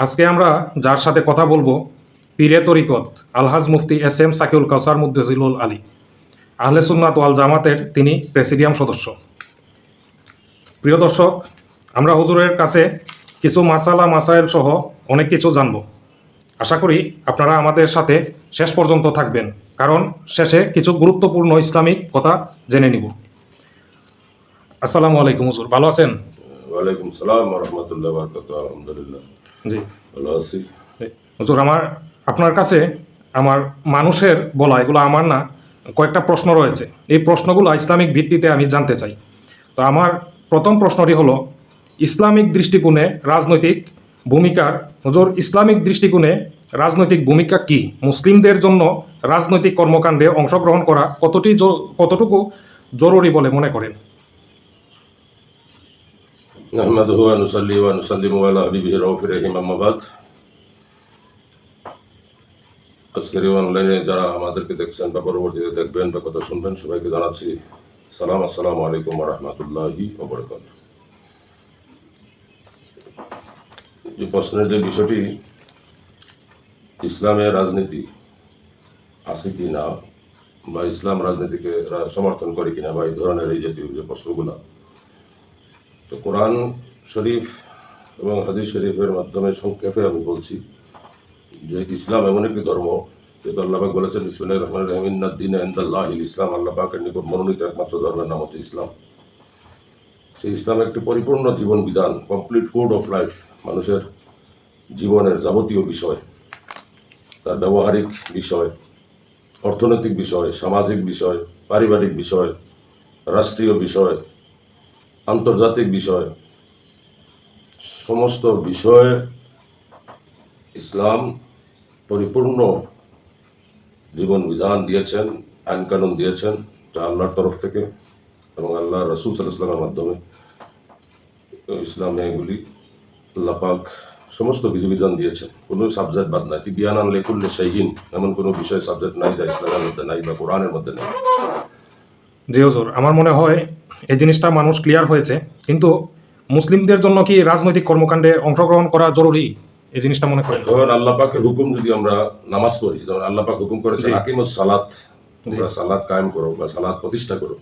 আজকে আমরা যার সাথে কথা বলব, পীরে তরিকত, আলহাজ মুফতি এস এম সাকিউল কাউসার মুদ্দেজিলুল আলী। আহলে সুন্নাত ওয়াল জামাতের তিনি প্রেসিডিয়াম সদস্য। প্রিয় দর্শক, আমরা হুজুরের কাছে কিছু মাসালা মাসাইল সহ অনেক কিছু জানব। আশা করি আপনারা আমাদের সাথে শেষ পর্যন্ত থাকবেন, কারণ শেষে কিছু গুরুত্বপূর্ণ ইসলামিক কথা জেনে নিব। আসসালামু আলাইকুম হুজুর, ভালো আছেন? ওয়ালাইকুম সালাম রহমতুল্লাহ আলহামদুলিল্লাহ। জি। ভালো আছি। হুজুর আমার আপনার কাছে আমার মানুষের বলা এগুলো আমার না কয়েকটা প্রশ্ন রয়েছে। এই প্রশ্নগুলো ইসলামিক ভিত্তিতে আমি জানতে চাই। তো আমার প্রথম প্রশ্নটি হলো ইসলামিক দৃষ্টিকোণে রাজনৈতিক ভূমিকার হুজুর ইসলামিক দৃষ্টিকোণে রাজনৈতিক ভূমিকা কি? মুসলিমদের জন্য রাজনৈতিক কর্মকাণ্ডে অংশগ্রহণ করা কতটি কতটুকু জরুরি বলে মনে করেন? নুসাল্লি ওয়া নুসাল্লিমু আলা হাবিবিহি রাউফির রহিম আম্মা বাদ আজকের অনলাইনে যারা আমাদেরকে দেখছেন বা পরবর্তীতে দেখবেন বা কথা শুনবেন, সবাইকে জানাচ্ছি সালাম। আসসালামু আলাইকুম রাহমাতুল্লাহি ওয়া যে প্রশ্নের যে বিষয়টি, ইসলামের রাজনীতি আছে কি না বা ইসলাম রাজনীতিকে সমর্থন করে কিনা বা এই ধরনের এই জাতীয় যে প্রশ্নগুলো তো কোরআন শরীফ এবং হাদিস শরীফের মাধ্যমে সংক্ষেপে আমি বলছি যে ইসলাম এমন একটি ধর্ম যেহেতু আল্লাহবাক বলেছেন ইসমিল্লাহ রহমান রহমিন্না দিন আন্দাল্লাহ ইসলাম। আল্লাহবাকের নিকট মনোনীত একমাত্র ধর্মের নাম হচ্ছে ইসলাম। সেই ইসলাম একটি পরিপূর্ণ জীবন বিধান কমপ্লিট কোড অফ লাইফ মানুষের জীবনের যাবতীয় বিষয়, তার ব্যবহারিক বিষয়, অর্থনৈতিক বিষয়, সামাজিক বিষয়, পারিবারিক বিষয়, রাষ্ট্রীয় বিষয় আন্তর্জাতিক বিষয়, সমস্ত বিষয়ে ইসলাম পরিপূর্ণ জীবন বিধান দিয়েছেন, আইন কানুন দিয়েছেন যা আল্লাহর তরফ থেকে এবং আল্লাহ রসুল সাল্লামের মাধ্যমে ইসলামে এগুলি আল্লাহ পাক সমস্ত বিধিবিধান দিয়েছেন। কোনো সাবজেক্ট বাদ নাই। বিয়ান আনলে করলে সেইহীন এমন কোনো বিষয় সাবজেক্ট নাই যা ইসলামের মধ্যে নাই বা কোরআনের মধ্যে নাই। জি হুজুর, আমার মনে হয় এই জিনিসটা মানুষ ক্লিয়ার হয়েছে। কিন্তু মুসলিমদের জন্য কি রাজনৈতিক কর্মকাণ্ডে অংশগ্রহণ করা জরুরি? এই জিনিসটা মনে করেন। ধরেন আল্লাহ পাকের হুকুম যদি আমরা নামাজ পড়ি যেমন আল্লাহ পাক হুকুম করেছেন জি। আকিমুস সালাত তোমরা সালাত কায়েম করো বা সালাত প্রতিষ্ঠা করো।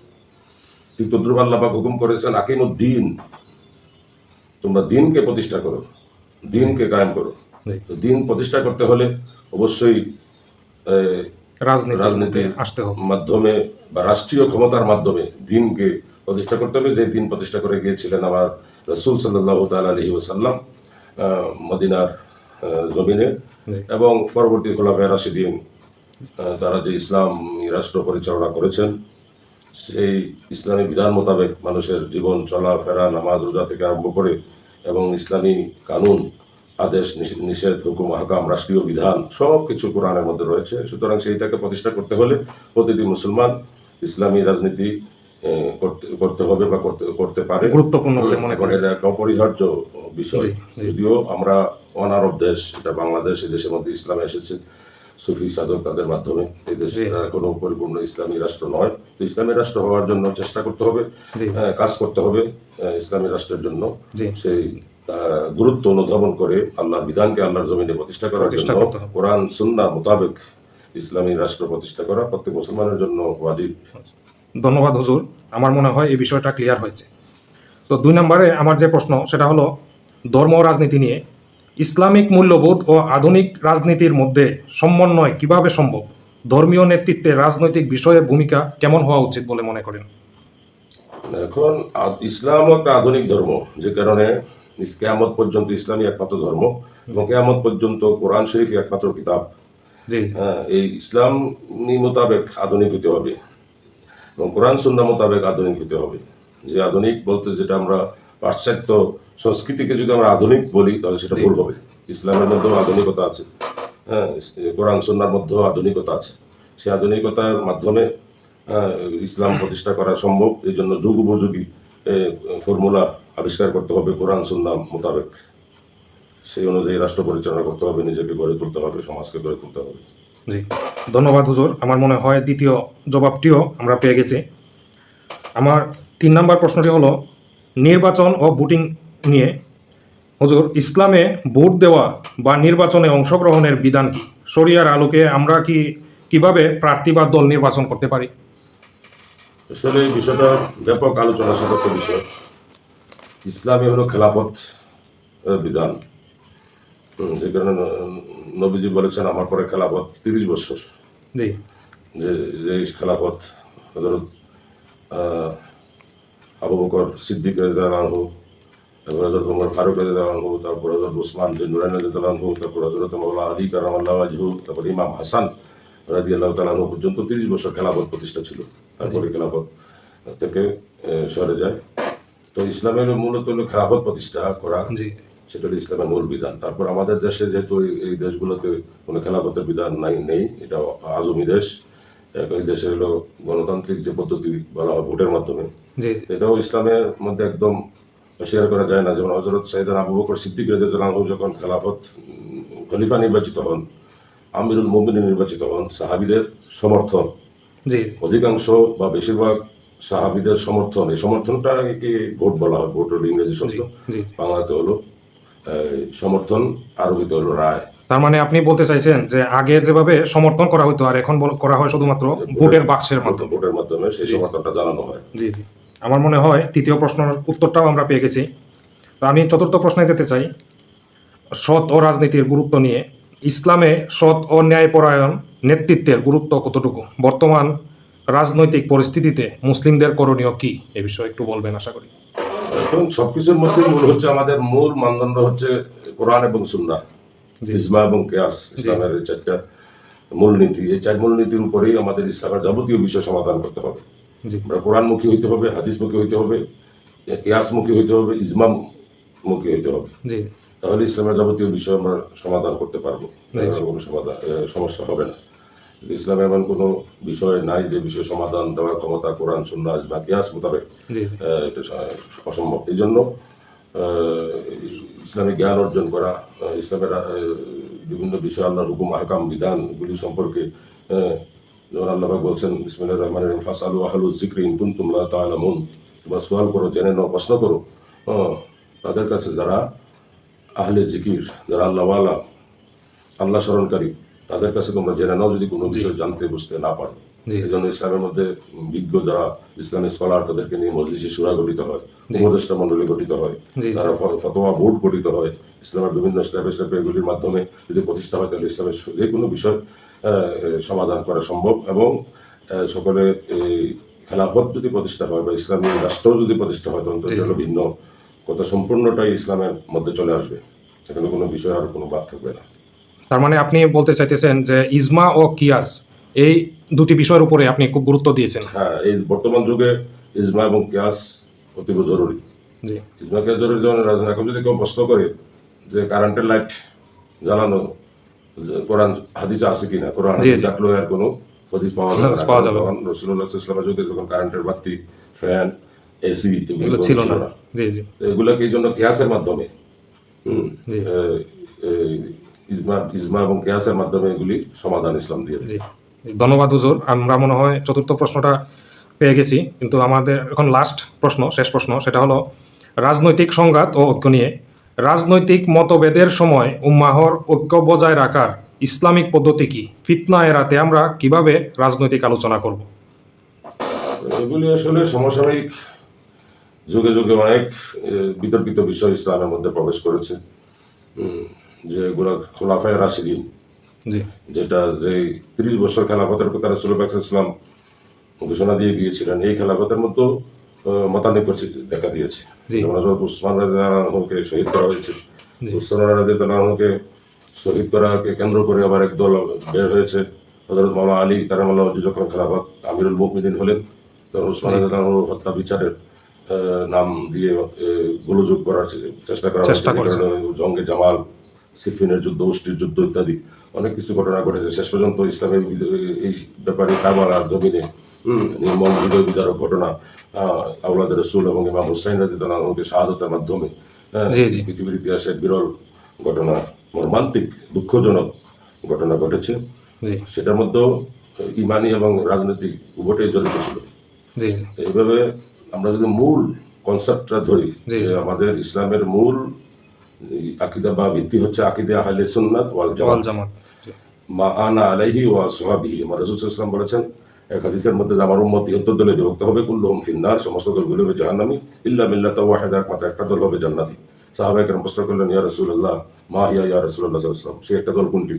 ঠিক তদ্রুপ আল্লাহ পাক হুকুম করেছেন আকিমুদ্দিন তোমরা দিনকে প্রতিষ্ঠা করো দিনকে কায়েম করো। তো দিন প্রতিষ্ঠা করতে হলে অবশ্যই রাজনীতির আসতে মাধ্যমে বা রাষ্ট্রীয় ক্ষমতার মাধ্যমে দিনকে প্রতিষ্ঠা করতে হবে যে দিন প্রতিষ্ঠা করে গিয়েছিলেন আমার রসুল সাল্লাহ তাল আলহি ওসাল্লাম মদিনার জমিনে এবং পরবর্তী খোলাফায় রাশিদিন তারা যে ইসলাম রাষ্ট্র পরিচালনা করেছেন সেই ইসলামী বিধান মোতাবেক মানুষের জীবন চলাফেরা নামাজ রোজা থেকে আরম্ভ করে এবং ইসলামী কানুন আদেশ নিষেধ- হুকুম হাকাম রাষ্ট্রীয় বিধান সব কিছু কোরআনের মধ্যে রয়েছে। সুতরাং সেইটাকে প্রতিষ্ঠা করতে হলে প্রতিটি মুসলমান ইসলামী রাজনীতি করতে করতে হবে বা করতে করতে পারে। গুরুত্বপূর্ণ বলে মনে করেন। এটা একটা অপরিহার্য বিষয়। যদিও আমরা অনারব দেশ এটা বাংলাদেশ দেশের মধ্যে ইসলাম এসেছে। সুফি সাধক তাদের মাধ্যমে এই দেশ। কোনো পরিপূর্ণ ইসলামী রাষ্ট্র নয়। তো ইসলামী রাষ্ট্র হওয়ার জন্য চেষ্টা করতে হবে কাজ করতে হবে ইসলামী রাষ্ট্রের জন্য। সেই গুরুত্ব অনুধাবন করে আল্লাহর বিধানকে আল্লাহর জমিনে প্রতিষ্ঠা করার জন্য কোরআন সুন্নাহ মোতাবেক ইসলামী রাষ্ট্র প্রতিষ্ঠা করা। প্রত্যেক মুসলমানের জন্য ওয়াজিব। ধন্যবাদ হুজুর আমার মনে হয় এই বিষয়টা ক্লিয়ার হয়েছে। তো দুই নম্বরে আমার যে প্রশ্ন সেটা হলো ধর্ম রাজনীতি নিয়ে। ইসলামিক মূল্যবোধ ও আধুনিক রাজনীতির মধ্যে সমন্বয় কীভাবে সম্ভব? ধর্মীয় নেতৃত্বে রাজনৈতিক বিষয়ে ভূমিকা কেমন হওয়া উচিত বলে মনে করেন? এখন ইসলাম একটা আধুনিক ধর্ম যে কারণে কেয়ামত পর্যন্ত ইসলামী একমাত্র ধর্ম এবং কেয়ামত পর্যন্ত কোরআন শরীফ একমাত্র কিতাব। হ্যাঁ, এই ইসলাম মোতাবেক আধুনিক হতে হবে। এবং কোরআন সুন্না মোতাবেক আধুনিক হতে হবে। যে আধুনিক বলতে যেটা আমরা পাশ্চাত্য সংস্কৃতিকে যদি আমরা আধুনিক বলি তাহলে সেটা ভুল হবে। ইসলামের মধ্যেও আধুনিকতা আছে। হ্যাঁ কোরআন সুন্নার মধ্যেও আধুনিকতা আছে। সেই আধুনিকতার মাধ্যমে আহ, ইসলাম প্রতিষ্ঠা করা সম্ভব। এই জন্য যুগ উপযোগী ফর্মুলা আবিষ্কার করতে হবে কোরআন সুন্না মোতাবেক। সেই অনুযায়ী রাষ্ট্র পরিচালনা করতে হবে নিজেকে গড়ে তুলতে হবে সমাজকে গড়ে তুলতে হবে। জি। ধন্যবাদ, হুজুর। আমার মনে হয় দ্বিতীয় জবাবটিও আমরা পেয়ে গেছি। আমার তিন নম্বর প্রশ্নটি হলো, নির্বাচন ও ভোটিং নিয়ে। হুজুর, ইসলামে ভোট দেওয়া বা নির্বাচনে অংশগ্রহণের বিধান কি? শরিয়ার আলোকে আমরা কি, কীভাবে প্রার্থী বা দল নির্বাচন করতে পারি? আসলে এই বিষয়টা ব্যাপক আলোচনা সাপেক্ষ বিষয়। ইসলামী হলো খেলাফত বিধান। যে কারণে নবীজি বলেছেন আমার পরে খেলাফত তিরিশ বছর। জি। যে যে খেলাফত হজরত আবু বকর সিদ্দিক রাজু তারপর হজরত উমর ফারুক রাজু তারপর হজরত উসমান বিন নুরাইন তারপর হজরত মৌলা আলী কারাম আল্লাহ আজহু তারপর ইমাম হাসান রাজি আল্লাহ তালাহু পর্যন্ত তিরিশ বছর খেলাফত প্রতিষ্ঠা ছিল। তারপরে খেলাফত থেকে সরে যায়। তো ইসলামের মূলত হলো খেলাফত প্রতিষ্ঠা করা। সেটা হলো ইসলামের মূল বিধান। তারপর আমাদের দেশে যেহেতু এই- দেশগুলোতে কোনো খেলাফতের বিধান নাই নেই এটা আজমি দেশ। এই দেশে হলো গণতান্ত্রিক যে পদ্ধতি বলা হয় ভোটের মাধ্যমে এটাও ইসলামের মধ্যে একদম স্বীকার করা যায় না। যেমন হজরত সাইদান আবু বকর সিদ্দিক যখন খেলাফত খলিফা নির্বাচিত হন আমিরুল মুমিনিন নির্বাচিত হন সাহাবিদের সমর্থন। জি। অধিকাংশ বা বেশিরভাগ সাহাবিদের সমর্থন। এই সমর্থনটাকে ভোট বলা হয় ভোট হলো ইংরেজি শব্দ। বাংলাতে হলো সমর্থন আরবিতে হলো রায়। তার মানে আপনি বলতে চাইছেন যে আগে যেভাবে সমর্থন করা হতো আর এখন করা হয় শুধুমাত্র ভোটের বাক্সের মাধ্যমে। ভোটের মাধ্যমে সেই সমর্থনটা জানানো হয়। জি জি। আমার মনে হয় তৃতীয় প্রশ্নের উত্তরটাও আমরা পেয়ে গেছি। তো আমি চতুর্থ প্রশ্নে যেতে চাই। সৎ ও রাজনীতির গুরুত্ব নিয়ে ইসলামে সৎ ও ন্যায়পরায়ণ নেতৃত্বের গুরুত্ব কতটুকু? বর্তমান রাজনৈতিক পরিস্থিতিতে মুসলিমদের করণীয় কি? এ বিষয়ে একটু বলবেন আশা করি। এখন সবকিছুর মধ্যে মূল হচ্ছে আমাদের মূল মানদণ্ড হচ্ছে কোরআন এবং সুন্নাহ। জি। ইসমা এবং কেয়াস ইসলামের এই চারটা মূলনীতি। এই চার মূলনীতির উপরেই আমাদের ইসলামের যাবতীয় বিষয় সমাধান করতে হবে। জি। আমরা কোরআনমুখী হইতে হবে হাদিসমুখী হইতে হবে কেয়াসমুখী হইতে হবে ইসমামমুখী হইতে হবে। জি। তাহলে ইসলামের যাবতীয় বিষয় আমরা সমাধান করতে পারব। কোনো সমাধান সমস্যা হবে না। ইসলামে এমন কোনো বিষয় নাই যে বিষয় সমাধান দেওয়ার ক্ষমতা কোরআন সুন্নাহ বা কিয়াস মোতাবেক। এটা অসম্ভব। এই জন্য আহ, ইসলামিক জ্ঞান অর্জন করা ইসলামের বিভিন্ন বিষয় আল্লাহ হুকুম আহকাম বিধানগুলি সম্পর্কে যেমন আল্লাহবাক বলছেন ইসমিল্লাহ রহমান ফাস আলু আহলু জিক্রি ইন কুনতুম লা তাআলামুন। তোমরা সোয়াল করো জেনে নাও প্রশ্ন করো। তাদের কাছে যারা আহলে জিকির যারা আল্লাহওয়ালা আল্লাহ স্মরণকারী তাদের কাছে তোমরা জেনে নাও যদি কোনো বিষয় জানতে বুঝতে না পারো। এই জন্য ইসলামের মধ্যে বিজ্ঞ যারা ইসলামী স্কলার তাদেরকে নিয়ে মজলিসি সুরা গঠিত হয় উপদেষ্টা মন্ডলী গঠিত হয়। তারা ফতোয়া বোর্ড গঠিত হয় ইসলামের বিভিন্ন স্টেপে স্টেপে এগুলির মাধ্যমে যদি প্রতিষ্ঠা হয় তাহলে ইসলামের যে কোনো বিষয় সমাধান করা সম্ভব এবং সকলে এই খেলাফত যদি প্রতিষ্ঠা হয় বা ইসলামী রাষ্ট্র যদি প্রতিষ্ঠা হয় তখন তো ভিন্ন। কথা সম্পূর্ণটাই ইসলামের মধ্যে চলে আসবে। সেখানে কোনো বিষয় আর কোনো বাদ থাকবে না। তার মানে আপনি বলতে চাইতেছেন যে ইজমা ও কিয়াস এই দুটি বিষয়ের উপরে আপনি খুব গুরুত্ব দিয়েছেন। হ্যাঁ এই বর্তমান যুগে ইজমা এবং কিয়াস অতীব জরুরি। জি। ইজমা কিয়াস জরুরি যেমন এখন যদি কেউ প্রশ্ন করে যে কারেন্টের লাইট জ্বালানো কোরআন হাদিসে আছে কিনা কোরআন জি, হাদিস আর কোনো হদিস পাওয়া যাবে না। পাওয়া যাবে। রসুল্লাহ ইসলামের যুগে যখন কারেন্টের বাতি ফ্যান এসি এগুলো ছিল না। জি জি। এগুলোকে এই জন্য কেয়াসের মাধ্যমে হুম, ইজমা ইজমা এবং কেয়াসের মাধ্যমে এগুলি সমাধান ইসলাম দিয়েছে ধন্যবাদ হুজুর। আমরা মনে হয় চতুর্থ প্রশ্নটা পেয়ে গেছি কিন্তু আমাদের এখন লাস্ট প্রশ্ন শেষ প্রশ্ন সেটা হলো রাজনৈতিক সংঘাত ও ঐক্য নিয়ে রাজনৈতিক মতভেদের সময় উম্মাহর ঐক্য বজায় রাখার ইসলামিক পদ্ধতি কি? ফিতনা এড়াতে আমরা কীভাবে রাজনৈতিক আলোচনা করব? এগুলি আসলে সমসাময়িক যুগে যুগে অনেক বিতর্কিত বিষয় ইসলামের মধ্যে প্রবেশ করেছে। হুম, যে এগুলো খোলাফায় রাশিদিন। যেটা যে তিরিশ বছর খেলাফতের কথা রসুল ইসলাম ঘোষণা দিয়ে গিয়েছিলেন এই খেলাফতের মতো মতানৈক্য দেখা দিয়েছে। যেমন হযরত উসমান রাজকে শহীদ করা হয়েছে। উসমান রাজকে শহীদ করাকে কেন্দ্র করে আবার একদল বের হয়েছে। হজরত মামা আলী কারামাল্লাহ যখন খেলাফত আমিরুল মুকমিদিন হলেন তখন উসমান রাজু হত্যা বিচারের নাম দিয়ে গোলযোগ করার চেষ্টা করা। জঙ্গে জামাল সিফিনের যুদ্ধ উষ্টির যুদ্ধ ইত্যাদি। অনেক কিছু ঘটনা ঘটেছে। শেষ পর্যন্ত ইসলামের এই ব্যাপারে কারবালার জমিনে হুম, নির্মম হৃদয় বিদারক ঘটনা আউলাদের রসুল এবং ইমাম হুসাইন রাজিকে শাহাদতের মাধ্যমে হ্যাঁ। পৃথিবীর ইতিহাসে এক বিরল ঘটনা মর্মান্তিক দুঃখজনক ঘটনা ঘটেছে। সেটার মধ্যেও ইমানি এবং রাজনৈতিক উভয়টাই জড়িত ছিল। এইভাবে আমরা যদি মূল কনসেপ্টটা ধরি যে আমাদের ইসলামের মূল আকিদা বা ভিত্তি হচ্ছে আকিদা আহলে সুন্নাত ওয়াল ওয়াল জামাত জামাত জি। মা আনা আলাইহি ওয়া সুহাবিহি আমার রাসূল সাল্লাল্লাহু আলাইহি ওয়াসাল্লাম বলেছেন এক হাদিসের মধ্যে যে আমার উম্মত 73 দলে বিভক্ত হবে কুল্লুহুম ফিন্নার সমস্ত দলগুলো হবে জাহান্নামী ইল্লা মিল্লাত ওয়াহিদা একমাত্র একটা দল হবে জান্নাতি সাহাবায়ে কেরাম প্রশ্ন করলেন ইয়া রাসূলুল্লাহ মা হিয়া ইয়া রাসূলুল্লাহ সাল্লাল্লাহু আলাইহি ওয়াসাল্লাম সেই একটা দল কোনটি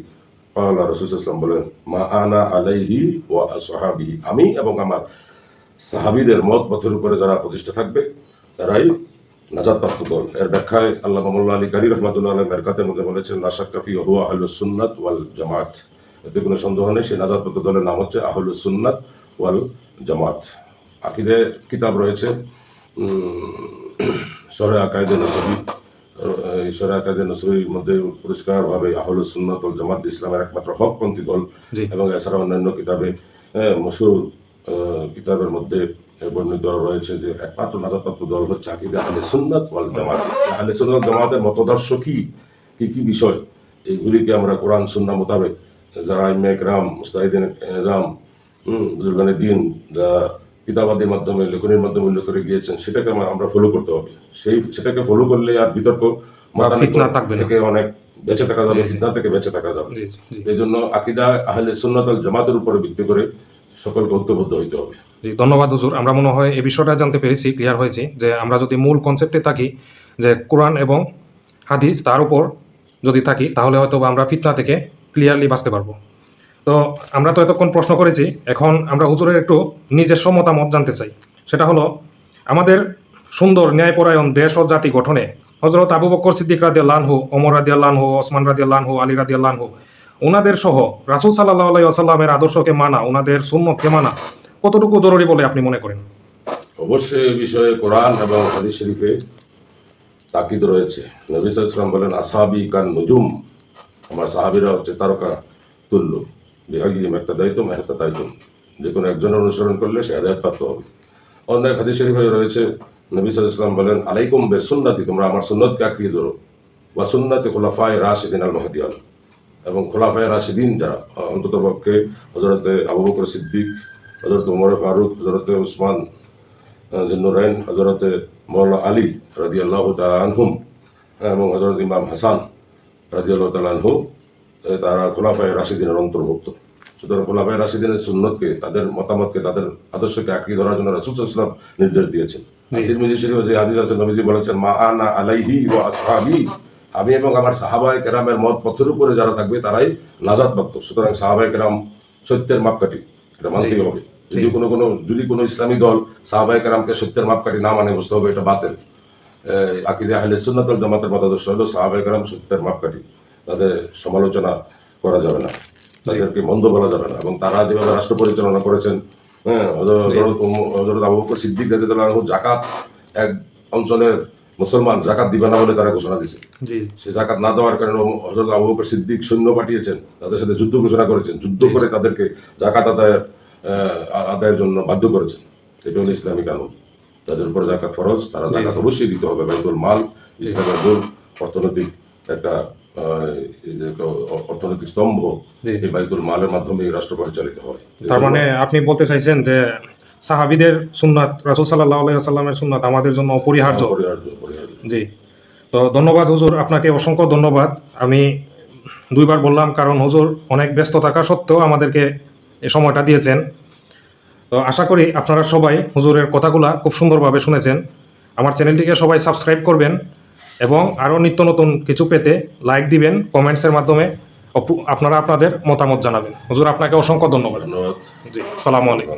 قال রাসূল সাল্লাল্লাহু আলাইহি ওয়াসাল্লাম বলেন মা আনা আলাইহি ওয়া আসহাবিহি আমি এবং আমার সাহাবীদের মত পথের উপরে যারা প্রতিষ্ঠা থাকবে তারাই নাজাত প্রাপ্ত দল। এর ব্যাখ্যায় আল্লাহ মামুল্লাহ আলী কারি রহমতুল্লাহ আলম মেরকাতের মধ্যে বলেছেন নাসাক কাফি হুয়া আহলুস সুন্নাত ওয়াল জামাত। এতে কোনো সন্দেহ নেই সেই নাজাদপ্রাপ্ত দলের নাম হচ্ছে আহলুস সুন্নাত ওয়াল জামাত। আকিদে কিতাব রয়েছে সরে আকায়দে নসবি এই সরে আকায়দে নসবির মধ্যে পরিষ্কারভাবে আহলুস সুন্নাত ওয়াল জামাত ইসলামের একমাত্র হকপন্থী দল। এবং এছাড়া অন্যান্য কিতাবে মশুর কিতাবের মধ্যে বর্ণিত রয়েছে যে একমাত্র নাজাতপ্রাপ্ত দল হচ্ছে আকিদা আহলে সুন্নাত ওয়াল জামাত। আহলে সুন্নাত জামাতের মতদর্শ কি? কি কি বিষয়? এইগুলিকে আমরা কোরআন সুন্নাহ মোতাবেক যারা ইমে একরাম মুস্তাহিদিন রাম বুজুর্গানের দিন যা কিতাবাদির মাধ্যমে লেখনের মাধ্যমে উল্লেখ করে গিয়েছেন সেটাকে আমরা- ফলো করতে হবে। সেই সেটাকে ফলো করলে আর বিতর্ক। থেকে অনেক বেঁচে থাকা যাবে ফিতনা থেকে বেঁচে থাকা যাবে। এই জন্য আকিদা আহলে সুন্নাত জামাতের উপরে ভিত্তি করে সকলকে ঐক্যবদ্ধ হইতে হবে। ধন্যবাদ হুজুর। আমরা মনে হয় এই বিষয়টা জানতে পেরেছি ক্লিয়ার হয়েছে যে আমরা যদি মূল কনসেপ্টে থাকি, যে কোরআন এবং হাদিস তার উপর যদি থাকি, তাহলে হয়তো আমরা ফিতনা থেকে ক্লিয়ারলি বাঁচতে পারব। তো আমরা তো এতক্ষণ প্রশ্ন করেছি, এখন আমরা হুজুরের একটু নিজস্ব মতামত জানতে চাই। সেটা হলো, আমাদের সুন্দর ন্যায়পরায়ণ দেশ ও জাতি গঠনে হজরত আবু বকর সিদ্দিক রাদিয়াল লানহু ওমর রাদিয়াল লানহু ওসমান রাদিয়াল লানহু আলী রাদিয়াল লানহু ওনাদের সহ রাসুল সাল্লাহ আলাই আসাল্লামের আদর্শকে মানা ওনাদের সুন্নতকে মানা, কতটুকু জরুরি বলে আপনি মনে করেন? অবশ্যই এই বিষয়ে কোরআন এবং হাদিস শরীফে তাকিদ রয়েছে। নবী ওয়াসাল্লাম বলেন, আসাবি কান নুজুম। আমার সাহাবিরা হচ্ছে তারকা তুল্য। বিহাগিম একটা দায়িত্ব মেহতা দায়িত্ব যে কোনো একজনের অনুসরণ করলে সে প্রাপ্ত হবে। অন্য এক হাদিস শরীফে রয়েছে, নবী ওয়াসাল্লাম বলেন, আলাইকুম বে সুন্নাতি তোমরা আমার সুন্নতকে আঁকড়িয়ে ধরো। বা সুন্নাতে খোলাফায় রাশিদিন আল মাহদিয়াল এবং খোলাফায় রাশিদিন যারা অন্তত পক্ষে হজরতে আবু বকর সিদ্দিক হজরত উমর ফারুক হজরতে উসমান জিন্নুরাইন হজরতে মৌলা আলী রাজি আল্লাহ আনহুম এবং হজরত ইমাম হাসান রাজি আল্লাহ আনহু তারা খোলাফায় রাশিদিনের অন্তর্ভুক্ত। সুতরাং খোলাফায় রাশিদিনের সুন্নতকে তাদের মতামতকে তাদের আদর্শকে আঁকড়িয়ে ধরার জন্য রাসুল ইসলাম নির্দেশ দিয়েছেন। তিরমিজি শরীফে যে হাদিস আছে নবীজি বলেছেন মা আনা আলাইহি ওয়া আসহাবি আমি এবং আমার সাহাবায়ে কেরামের মত পথের উপরে যারা থাকবে তারাই নাজাদ প্রাপ্ত সুতরাং সাহাবায়ে কেরাম সত্যের মাপকাঠি এটা মানতেই হবে। যদি কোনো কোনো যদি কোনো ইসলামী দল সাহাবায়ে কেরামকে সত্যের মাপকাঠি না মানে বুঝতে হবে এটা বাতিল। আকিদে আহলে সুন্নাতুল জামাতের মতাদর্শ হলো সাহাবায়ে কেরাম সত্যের মাপকাঠি। তাদের সমালোচনা করা যাবে না। তাদেরকে মন্দ বলা যাবে না। এবং তারা যেভাবে রাষ্ট্র পরিচালনা করেছেন হ্যাঁ হজরত আবু বকর সিদ্দিক জাকাত এক অঞ্চলের মুসলমান জাকাত দিবে না বলে তারা ঘোষণা দিয়েছে। সে জাকাত না দেওয়ার কারণে হজরত আবু বকর সিদ্দিক সৈন্য পাঠিয়েছেন তাদের সাথে যুদ্ধ ঘোষণা করেছেন যুদ্ধ করে তাদেরকে জাকাত আদায়ের আদায়ের জন্য বাধ্য করেছেন। এটা হলো ইসলামী কানুন। তাদের উপর জাকাত ফরজ তারা জাকাত অবশ্যই দিতে হবে। বাইতুল মাল ইসলামের মূল অর্থনৈতিক একটা অর্থনৈতিক স্তম্ভ এই বাইতুল মালের মাধ্যমে রাষ্ট্র পরিচালিত হয়। তার মানে আপনি বলতে চাইছেন যে সাহাবিদের সুন্নাত রাসুল সাল্লাহ আলাইসাল্লামের সুন্নাত আমাদের জন্য অপরিহার্য। জি। তো ধন্যবাদ হুজুর আপনাকে অসংখ্য ধন্যবাদ। আমি দুইবার বললাম কারণ হুজুর অনেক ব্যস্ত থাকা সত্ত্বেও আমাদেরকে এ সময়টা দিয়েছেন। তো আশা করি আপনারা সবাই হুজুরের কথাগুলা খুব সুন্দরভাবে শুনেছেন। আমার চ্যানেলটিকে সবাই সাবস্ক্রাইব করবেন এবং আরও নিত্য নতুন কিছু পেতে লাইক দিবেন কমেন্টসের মাধ্যমে আপনারা আপনাদের মতামত জানাবেন। হুজুর আপনাকে অসংখ্য ধন্যবাদ। ধন্যবাদ। জি সালামু আলাইকুম।